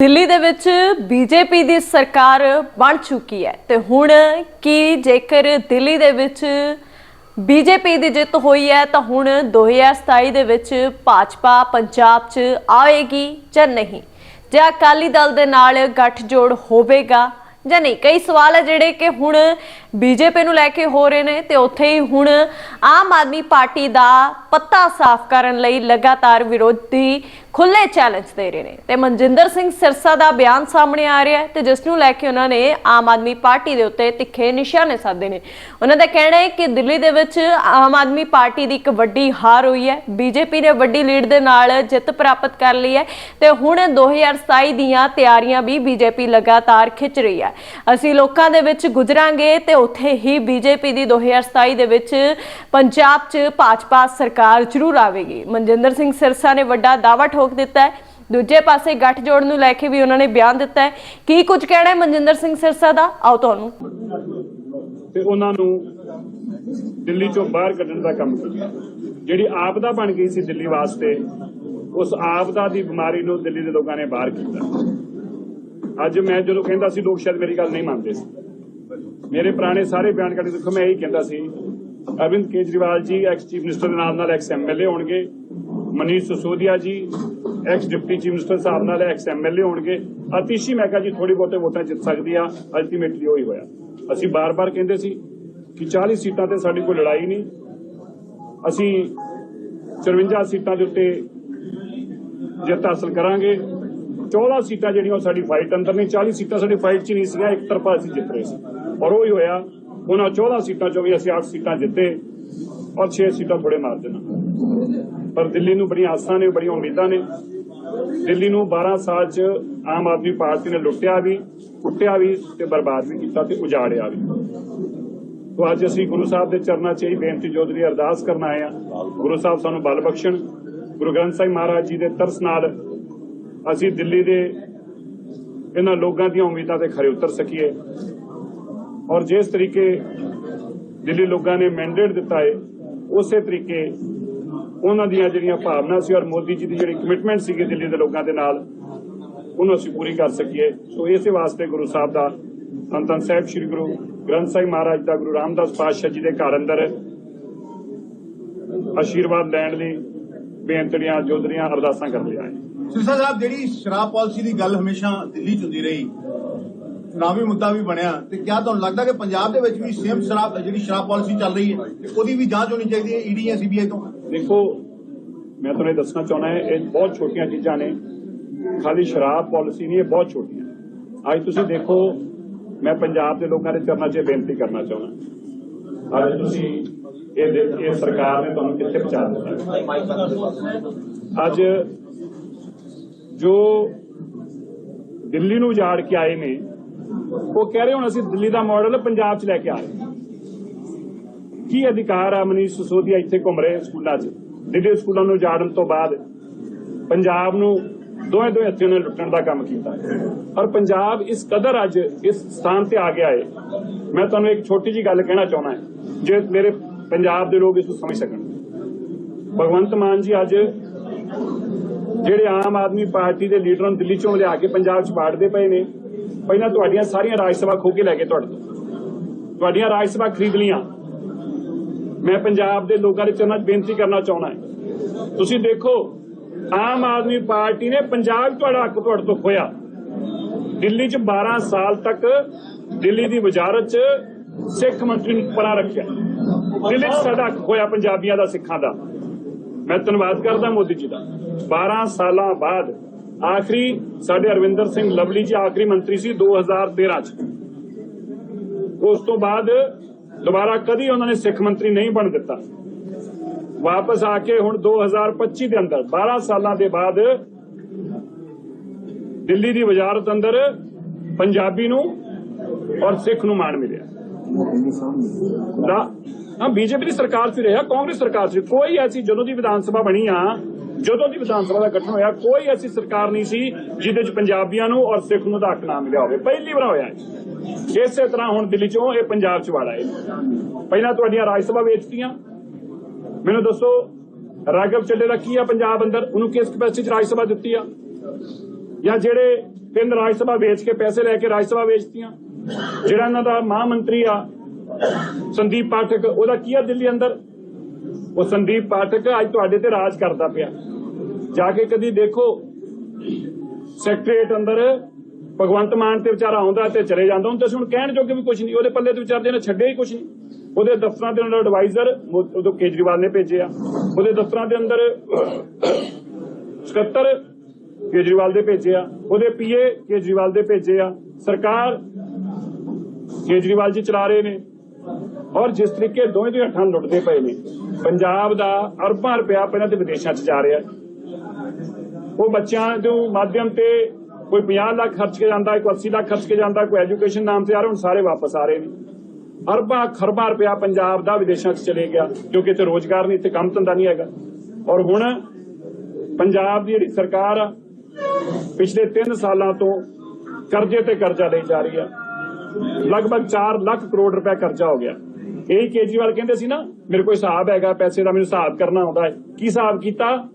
ਦਿੱਲੀ ਦੇ ਵਿੱਚ ਬੀਜੇਪੀ ਦੀ ਸਰਕਾਰ ਬਣ ਚੁੱਕੀ ਹੈ ਤੇ ਹੁਣ ਕੀ ਜੇਕਰ ਦਿੱਲੀ ਦੇ ਵਿੱਚ ਬੀਜੇਪੀ ਦੀ ਜਿੱਤ ਹੋਈ ਹੈ ਤਾਂ ਹੁਣ 2027 ਦੇ ਵਿੱਚ ਭਾਜਪਾ ਪੰਜਾਬ 'ਚ ਆਵੇਗੀ ਜਾਂ ਨਹੀਂ? ਜਾਂ ਅਕਾਲੀ ਦਲ ਦੇ ਨਾਲ ਗੱਠਜੋੜ ਹੋਵੇਗਾ ਜਾਂ ਨਹੀਂ? ਕਈ ਸਵਾਲ ਹੈ ਜਿਹੜੇ ਕਿ ਹੁਣ ਬੀਜੇਪੀ ਨੂੰ ਲੈ ਕੇ ਹੋ ਰਹੇ ਨੇ ਤੇ ਉੱਥੇ ਹੀ ਹੁਣ ਆਮ ਆਦਮੀ ਪਾਰਟੀ ਦਾ ਪੱਤਾ ਸਾਫ਼ ਕਰਨ ਲਈ ਲਗਾਤਾਰ ਵਿਰੋਧੀ ਖੁੱਲੇ ਚੈਲੰਜ ਦੇ ਰਹੇ ਨੇ। ਤੇ ਮਨਜਿੰਦਰ ਸਿੰਘ ਸਿਰਸਾ ਦਾ ਬਿਆਨ ਸਾਹਮਣੇ ਆ ਰਿਹਾ ਹੈ ਤੇ ਜਿਸ ਨੂੰ ਲੈ ਕੇ ਉਹਨਾਂ ਨੇ ਆਮ ਆਦਮੀ ਪਾਰਟੀ ਦੇ ਉੱਤੇ ਤਿੱਖੇ ਨਿਸ਼ਾਨੇ ਸਾਧੇ ਨੇ। ਉਹਨਾਂ ਦਾ ਕਹਿਣਾ ਹੈ ਕਿ ਦਿੱਲੀ ਦੇ ਵਿੱਚ ਆਮ ਆਦਮੀ ਪਾਰਟੀ ਦੀ ਇੱਕ ਵੱਡੀ ਹਾਰ ਹੋਈ ਹੈ। ਬੀਜੇਪੀ ਨੇ ਵੱਡੀ ਲੀਡ ਦੇ ਨਾਲ ਜਿੱਤ ਪ੍ਰਾਪਤ ਕਰ ਲਈ ਹੈ ਤੇ ਹੁਣ 2027 ਦੀਆਂ ਤਿਆਰੀਆਂ ਵੀ ਬੀਜੇਪੀ ਲਗਾਤਾਰ ਖਿੱਚ ਰਹੀ ਹੈ। ਅਸੀਂ ਲੋਕਾਂ ਦੇ ਵਿੱਚ ਗੁਜਰਾਂਗੇ ਤੇ ਉੱਥੇ ਹੀ ਬੀਜੇਪੀ ਦੀ 2027 ਦੇ ਵਿੱਚ ਪੰਜਾਬ 'ਚ ਭਾਜਪਾ ਸਰਕਾਰ ਜ਼ਰੂਰ ਆਵੇਗੀ। ਮਨਜਿੰਦਰ ਸਿੰਘ ਸਿਰਸਾ ਨੇ ਵੱਡਾ ਦਾਅਵਾ ਠੋਕ ਦਿੱਤਾ ਹੈ। ਦੂਜੇ ਪਾਸੇ ਗੱਠਜੋੜ ਨੂੰ ਲੈ ਕੇ ਵੀ ਉਹਨਾਂ ਨੇ ਬਿਆਨ ਦਿੱਤਾ ਹੈ। ਕੀ ਕੁਝ ਕਹਿਣਾ ਹੈ ਮਨਜਿੰਦਰ ਸਿੰਘ ਸਿਰਸਾ ਦਾ? ਆਓ ਤੁਹਾਨੂੰ। ਤੇ ਉਹਨਾਂ ਨੂੰ ਦਿੱਲੀ ਚੋਂ ਬਾਹਰ ਕੱਢਣ ਦਾ ਕੰਮ ਕੀਤਾ। ਜਿਹੜੀ ਆਪਦਾ ਬਣ ਗਈ ਸੀ ਦਿੱਲੀ ਵਾਸਤੇ, ਉਸ ਆਪਦਾ ਦੀ ਬਿਮਾਰੀ ਨੂੰ ਦਿੱਲੀ ਦੇ ਲੋਕਾਂ ਨੇ ਬਾਹਰ ਕੀਤਾ। ਅੱਜ ਮੈਂ ਜਦੋਂ ਕਹਿੰਦਾ ਸੀ, ਲੋਕ ਸ਼ਾਇਦ ਮੇਰੀ ਗੱਲ ਨਹੀਂ ਮੰਨਦੇ ਸੀ। ਮੇਰੇ ਪੁਰਾਣੇ ਸਾਰੇ ਬਿਆਨ ਕਰਕੇ ਦੇਖੋ, ਮੈਂ ਇਹੀ ਕਹਿੰਦਾ ਸੀ। Arvind Kejriwal ji X chief minister ਦੇ ਨਾਲ ਨਾਲ ਐਕਸ ਐਮਐਲਏ ਹੋਣਗੇ। Manish Sisodia ji ex deputy chief minister ਸਾਹਿਬ ਨਾਲ ਐਕਸ ਐਮਐਲਏ ਹੋਣਗੇ। ਅਤੀਸ਼ੀ ਮੈਂ ਜੀ ਥੋੜੀ ਬਹੁਤੇ ਵੋਟਾਂ ਜਿੱਤ ਸਕਦੀ ਆ ਅਲਟੀਮੇਟਲੀ ਹੀ ਹੋਇਆ। ਅਸੀਂ ਬਾਰ-ਬਾਰ ਕਹਿੰਦੇ ਸੀ ਕਿ 40 ਸੀਟਾਂ ਤੇ ਸਾਡੀ ਕੋਈ ਲੜਾਈ ਨਹੀਂ। ਅਸੀਂ 54 ਸੀਟਾਂ ਦੇ ਉੱਤੇ ਜਿੱਤ ਹਾਸਲ ਕਰਾਂਗੇ। 14 ਸੀਟਾਂ ਜਿਹੜੀਆਂ ਉਹ ਸਾਡੀ ਫਾਈਟ ਅੰਦਰ ਨਹੀਂ 40 ਸੀਟਾਂ ਸਾਡੀ ਫਾਈਟ 'ਚ ਨਹੀਂ ਸੀਗੀਆਂ, ਇੱਕ ਤਰਫਾ ਅਸੀਂ ਜਿੱਤ ਰਹੇ ਸੀ। ਔਰ ਉਹ ਹੀ ਹੋਇਆ, ਉਹਨਾਂ 14 ਸੀਟਾਂ 'ਚੋਂ ਵੀ ਅਸੀਂ 8 ਸੀਟਾਂ ਜਿੱਤੇ ਔਰ 6 ਸੀਟਾਂ ਥੋੜੇ ਮਾਰ ਦੇਣਾ। ਪਰ ਦਿੱਲੀ ਨੂੰ ਬੜੀਆਂ ਆਸਾਂ ਨੇ, ਬੜੀਆਂ ਉਮੀਦਾਂ ਨੇ। ਦਿੱਲੀ ਨੂੰ 12 ਸਾਲ 'ਚ ਆਮ ਆਦਮੀ ਪਾਰਟੀ ਨੇ ਲੁੱਟਿਆ ਵੀ, ਕੁੱਟਿਆ ਵੀ ਤੇ ਬਰਬਾਦ ਵੀ ਕੀਤਾ ਤੇ ਉਜਾੜਿਆ ਵੀ। ਤੋ ਅੱਜ ਅਸੀਂ ਗੁਰੂ ਸਾਹਿਬ ਦੇ ਚਰਨਾਂ 'ਚ ਹੀ ਬੇਨਤੀ ਜੋਦਰੀ ਅਰਦਾਸ ਕਰਨ ਆਏ ਆ ਗੁਰੂ ਸਾਹਿਬ ਸਾਨੂੰ ਬਲ ਬਖਸ਼ਣ। ਗੁਰੂ ਗ੍ਰੰਥ ਸਾਹਿਬ ਮਹਾਰਾਜ ਜੀ ਦੇ ਤਰਸ ਨਾਲ ਅਸੀਂ ਦਿੱਲੀ ਦੇ ਇਹਨਾਂ ਲੋਕਾਂ ਦੀਆਂ ਉਮੀਦਾਂ ਤੇ ਖਰੇ ਉਤਰ ਸਕੀਏ। ਔਰ ਜਿਸ ਤਰੀਕੇ ਦਿੱਲੀ ਲੋਕਾਂ ਨੇ ਮੈਂਡੇਟ ਦਿੱਤਾ ਹੈ ਉਸੇ ਤਰੀਕੇ ਉਹਨਾਂ ਦੀਆਂ ਜਿਹੜੀਆਂ ਭਾਵਨਾ ਸੀ ਔਰ ਮੋਦੀ ਜੀ ਦੀ ਜਿਹੜੀ ਕਮਿਟਮੈਂਟ ਸੀਗੀ ਦਿੱਲੀ ਦੇ ਲੋਕਾਂ ਦੇ ਨਾਲ, ਉਹਨੂੰ ਅਸੀਂ ਪੂਰੀ ਕਰ ਸਕੀਏ। ਸੋ ਇਸੇ ਵਾਸਤੇ ਗੁਰੂ ਸਾਹਿਬ ਦਾ ਧੰਨ ਧੰਨ ਸਾਹਿਬ ਸ੍ਰੀ ਗੁਰੂ ਗ੍ਰੰਥ ਸਾਹਿਬ ਮਹਾਰਾਜ ਦਾ ਗੁਰੂ ਰਾਮਦਾਸ ਪਾਤਸ਼ਾਹ ਜੀ ਦੇ ਘਰ ਅੰਦਰ ਆਸ਼ੀਰਵਾਦ ਲੈਣ ਲਈ ਬੇਨਤੀਆਂ ਜੋਦਰੀਆਂ ਅਰਦਾਸਾਂ ਕਰਦੇ ਆਏ। ਸਿਰਸਾ ਸਾਹਿਬ, ਜਿਹੜੀ ਸ਼ਰਾਬ ਪਾਲਿਸੀ ਦੀ ਗੱਲ ਹਮੇਸ਼ਾ ਦਿੱਲੀ ਚ ਹੁੰਦੀ ਰਹੀ ਚੁਣਾਵੀ ਮੁੱਦਾ ਵੀ ਬਣਿਆ ਤੇ ਕਿਆ ਤੁਹਾਨੂੰ ਲੱਗਦਾ ਕਿ ਪੰਜਾਬ ਦੇ ਵਿੱਚ ਵੀ ਸੇਮ ਸ਼ਰਾਬ, ਜਿਹੜੀ ਸ਼ਰਾਬ ਪਾਲਿਸੀ ਚੱਲ ਰਹੀ ਹੈ ਤੇ ਉਹਦੀ ਵੀ ਜਾਂਚ ਹੋਣੀ ਚਾਹੀਦੀ ਹੈ ਈਡੀ ਜਾਂ ਸੀਬੀਆਈ ਤੋਂ? ਦੇਖੋ, ਮੈਂ ਤੁਹਾਨੂੰ ਦੱਸਣਾ ਚਾਹੁੰਦਾ ਹਾਂ, ਇਹ ਬਹੁਤ ਛੋਟੀਆਂ ਚੀਜ਼ਾਂ ਨੇ। ਖਾਲੀ ਸ਼ਰਾਬ ਪਾਲਿਸੀ ਨਹੀਂ, ਇਹ ਬਹੁਤ ਛੋਟੀਆਂ ਅੱਜ ਤੁਸੀਂ ਦੇਖੋ, ਮੈਂ ਪੰਜਾਬ ਦੇ ਲੋਕਾਂ ਦੇ ਚਰਨਾਂ 'ਚ ਬੇਨਤੀ ਕਰਨਾ ਚਾਹੁੰਦਾ ਅੱਜ ਤੁਸੀਂ ਇਹ ਇਹ ਸਰਕਾਰ ਨੇ ਤੁਹਾਨੂੰ ਕਿੱਥੇ ਪਹੁੰਚਾ ਦਿੱਤਾ? ਅੱਜ ਜੋ ਦਿੱਲੀ ਨੂੰ ਉਜਾੜ ਕੇ ਆਏ ਨੇ ਉਹ ਕਹਿ ਰਹੇ ਹੁਣ ਅਸੀਂ ਦਿੱਲੀ ਦਾ ਮਾਡਲ ਪੰਜਾਬ 'ਚ ਲੈ ਕੇ ਆ ਰਹੇ ਕੀ ਅਧਿਕਾਰ ਆ ਮਨੀਸ਼ ਸਿਸੋਦੀਆ ਇੱਥੇ ਘੁੰਮ ਰਹੇ ਸਕੂਲਾਂ 'ਚ? ਦਿੱਲੀ ਸਕੂਲਾਂ ਨੂੰ ਉਜਾੜਨ ਤੋਂ ਬਾਅਦ ਪੰਜਾਬ ਨੂੰ ਦੋਵੇਂ ਦੋਵੇਂ ਹੱਥੀਆਂ ਨਾਲ ਲੁੱਟਣ ਦਾ ਕੰਮ ਕੀਤਾ। ਔਰ ਪੰਜਾਬ ਇਸ ਕਦਰ ਅੱਜ ਇਸ ਸਥਾਨ ਤੇ ਆ ਗਿਆ ਹੈ ਮੈਂ ਤੁਹਾਨੂੰ ਇੱਕ ਛੋਟੀ ਜੀ ਗੱਲ ਕਹਿਣਾ ਚਾਹੁੰਦਾ ਹਾਂ। ਜੇ ਮੇਰੇ ਪੰਜਾਬ ਦੇ ਲੋਕ ਇਸ ਨੂੰ ਸਮਝ ਸਕਣ। ਭਗਵੰਤ ਮਾਨ ਜੀ ਅੱਜ ਜਿਹੜੇ ਆਮ ਆਦਮੀ ਪਾਰਟੀ ਦੇ ਲੀਡਰਾਂ ਨੂੰ ਦਿੱਲੀ ਚੋਂ ਲਿਆ ਕੇ ਪੰਜਾਬ 'ਚ ਬਾੜਦੇ ਪਏ ਨੇ। ਪਹਿਲਾਂ ਤੁਹਾਡੀਆਂ ਸਾਰੀਆਂ ਰਾਜ ਸਭਾ ਖੋ ਕੇ ਲੈ ਗਏ ਤੁਹਾਡੇ ਤੋਂ। ਤੁਹਾਡੀਆਂ ਰਾਜ ਸਭਾ ਖਰੀਦ ਲੀਆਂ ਮੈਂ ਪੰਜਾਬ ਦੇ ਲੋਕਾਂ ਦੇ ਚਰਨਾਂ 'ਚ ਬੇਨਤੀ ਕਰਨਾ ਚਾਹੁੰਦਾ ਹਾਂ। ਤੁਸੀਂ ਦੇਖੋ, ਆਮ ਆਦਮੀ ਪਾਰਟੀ ਨੇ ਪੰਜਾਬ ਤੁਹਾਡਾ ਹੱਕ ਤੁਹਾਡੇ ਤੋਂ ਖੋਇਆ ਦਿੱਲੀ 'ਚ 12 ਸਾਲ ਤੱਕ ਦਿੱਲੀ ਦੀ ਵਜ਼ਾਰਤ 'ਚ ਸਿੱਖ ਮੰਤਰੀ ਨੂੰ ਪਰਾਂ ਰੱਖਿਆ। ਦਿੱਲੀ 'ਚ ਸਾਡਾ ਹੱਕ ਖੋਇਆ ਪੰਜਾਬੀਆਂ ਦਾ, ਸਿੱਖਾਂ ਦਾ। ਮੈਂ ਧੰਨਵਾਦ ਕਰਦਾ ਮੋਦੀ ਜੀ ਦਾ। 12 ਸਾਲਾਂ ਬਾਅਦ ਆਖਰੀ ਸਾਡੇ ਅਰਵਿੰਦਰ ਸਿੰਘ ਲਵਲੀ ਜੀ ਆਖਰੀ ਮੰਤਰੀ ਸੀ 2013 ਚ। ਉਸ ਤੋਂ ਬਾਅਦ ਦੁਬਾਰਾ ਕਦੀ ਉਹਨਾਂ ਨੇ ਸਿੱਖ ਮੰਤਰੀ ਨਹੀਂ ਬਣ ਦਿੱਤਾ। ਵਾਪਸ ਆ ਕੇ ਹੁਣ 2025 ਦੇ ਅੰਦਰ 12 ਸਾਲਾਂ ਦੇ ਬਾਅਦ ਦਿੱਲੀ ਦੀ ਵਜ਼ਾਰਤ ਅੰਦਰ ਪੰਜਾਬੀ ਨੂੰ ਔਰ ਸਿੱਖ ਨੂੰ ਮਾਣ ਮਿਲਿਆ। ਦਾ ਬੀਜੇਪੀ ਦੀ ਸਰਕਾਰ ਸੀ ਰਿਹਾ, ਕਾਂਗਰਸ ਸਰਕਾਰ ਸੀ ਕੋਈ ਐਸੀ, ਜਦੋਂ ਦੀ ਵਿਧਾਨ ਸਭਾ ਬਣੀ ਆ ਜਦੋਂ ਦੀ ਵਿਧਾਨ ਸਭਾ ਦਾ ਗਠਨ ਹੋਇਆ, ਕੋਈ ਐਸੀ ਸਰਕਾਰ ਨਹੀਂ ਸੀ ਜਿਹਦੇ 'ਚ ਪੰਜਾਬੀਆਂ ਨੂੰ ਔਰ ਸਿੱਖ ਨੂੰ ਦਾ ਹੱਕ ਨਾ ਮਿਲਿਆ ਹੋਵੇ। ਪਹਿਲੀ ਵਾਰ ਹੋਇਆ ਇਸੇ ਤਰ੍ਹਾਂ ਹੁਣ ਦਿੱਲੀ 'ਚੋਂ ਇਹ ਪੰਜਾਬ 'ਚ ਵਾੜਾ ਹੈ। ਪਹਿਲਾਂ ਤੁਹਾਡੀਆਂ ਰਾਜ ਸਭਾ ਵੇਚਤੀਆਂ। ਮੈਨੂੰ ਦੱਸੋ ਰਾਘਵ ਚੱਡੇ ਦਾ ਕੀ ਆ ਪੰਜਾਬ ਅੰਦਰ? ਉਹਨੂੰ ਕਿਸ ਕਪੈਸਿਟੀ 'ਚ ਰਾਜ ਸਭਾ ਦਿੱਤੀ ਆ? ਜਾਂ ਜਿਹੜੇ ਤਿੰਨ ਰਾਜ ਸਭਾ ਵੇਚ ਕੇ ਪੈਸੇ ਲੈ ਕੇ ਰਾਜ ਸਭਾ ਵੇਚਤੀਆਂ? ਜਿਹੜਾ ਇਹਨਾਂ ਦਾ ਮਹਾ ਮੰਤਰੀ ਆ, ਸੰਦੀਪ ਪਾਠਕ, ਉਹਦਾ ਕੀ ਆ ਦਿੱਲੀ ਅੰਦਰ? ਉਹ ਸੰਦੀਪ ਪਾਠਕ ਅੱਜ ਤੁਹਾਡੇ ਤੇ ਰਾਜ ਕਰਦਾ ਪਿਆ। ਜਾ ਕੇ ਕਦੀ ਦੇਖੋ ਸੈਕਟਰੀਏਟ ਅੰਦਰ ਭਗਵੰਤ ਮਾਨ ਤੇ ਵਿਚਾਰਾ ਆਉਂਦਾ ਤੇ ਚਲੇ ਜਾਂਦਾ। ਹੁਣ ਤੁਸੀਂ ਹੁਣ ਕਹਿਣ ਜੋਗੇ ਵੀ ਕੁਝ ਨਹੀਂ, ਉਹਦੇ ਪੱਲੇ ਤੇ ਵਿਚਾਰਦੇ ਨੇ ਛੱਡਿਆ ਹੀ ਕੁਝ ਨਹੀਂ। ਉਹਦੇ ਦਫ਼ਤਰਾਂ ਦੇ ਅੰਦਰ ਐਡਵਾਈਜ਼ਰ ਉਦੋਂ ਕੇਜਰੀਵਾਲ ਨੇ ਭੇਜਿਆ। ਉਹਦੇ ਦਫ਼ਤਰਾਂ ਦੇ ਅੰਦਰ ਸਕੱਤਰ ਕੇਜਰੀਵਾਲ ਦੇ ਭੇਜੇ ਆ ਉਹਦੇ ਪੀਏ ਕੇਜਰੀਵਾਲ ਦੇ ਭੇਜੇ ਆ। ਸਰਕਾਰ ਕੇਜਰੀਵਾਲ ਜੀ ਚਲਾ ਰਹੇ ਨੇ। ਔਰ ਜਿਸ ਤਰੀਕੇ ਦੋਵੇਂ ਦੀਆਂ ਹੱਥਾਂ ਲੁੱਟਦੇ ਪਏ ਨੇ, ਪੰਜਾਬ ਦਾ ਅਰਬਾਂ ਰੁਪਇਆ ਪਹਿਲਾਂ ਤੇ ਵਿਦੇਸ਼ਾਂ 'ਚ ਜਾ ਰਿਹਾ। ਉਹ ਬੱਚਿਆਂ ਦੇ ਮਾਧਿਅਮ ਤੇ ਕੋਈ 50 ਲੱਖ ਖਰਚ ਕੇ ਜਾਂਦਾ, ਕੋਈ 80 ਲੱਖ ਖਰਚ ਕੇ ਜਾਂਦਾ, ਕੋਈ ਐਜੂਕੇਸ਼ਨ ਨਾਮ ਤੇ ਆ ਰਿਹਾ ਹੁਣ, ਸਾਰੇ ਵਾਪਸ ਆ ਰਹੇ ਨੇ। ਅਰਬਾਂ, ਖਰਬਾਂ ਰੁਪਇਆ ਪੰਜਾਬ ਦਾ ਵਿਦੇਸ਼ਾਂ 'ਚ ਚਲੇ ਗਿਆ, ਕਿਉਂਕਿ ਇੱਥੇ ਰੋਜ਼ਗਾਰ ਨਹੀਂ, ਇੱਥੇ ਕੰਮ ਧੰਦਾ ਨਹੀਂ ਹੈਗਾ। ਔਰ ਹੁਣ ਪੰਜਾਬ ਦੀ ਜਿਹੜੀ ਸਰਕਾਰ ਆ ਪਿਛਲੇ 3 ਸਾਲਾਂ ਤੋਂ ਕਰਜ਼ੇ ਤੇ ਕਰਜ਼ਾ ਲਈ ਜਾ ਰਹੀ ਆ। ਲਗਭਗ 4 ਲੱਖ ਕਰੋੜ ਰੁਪਏ ਕਰਜ਼ਾ ਹੋ ਗਿਆ। ਇਹ ਕੇਜਰੀਵਾਲ ਕਹਿੰਦੇ ਸੀ ਨਾ, ਮੇਰੇ ਕੋਲ ਹਿਸਾਬ ਹੈਗਾ, ਪੈਸੇ ਦਾ ਮੈਨੂੰ ਹਿਸਾਬ ਕਰਨਾ ਆਉਂਦਾ ਹੈ। ਕੀ ਹਿਸਾਬ ਕੀਤਾ?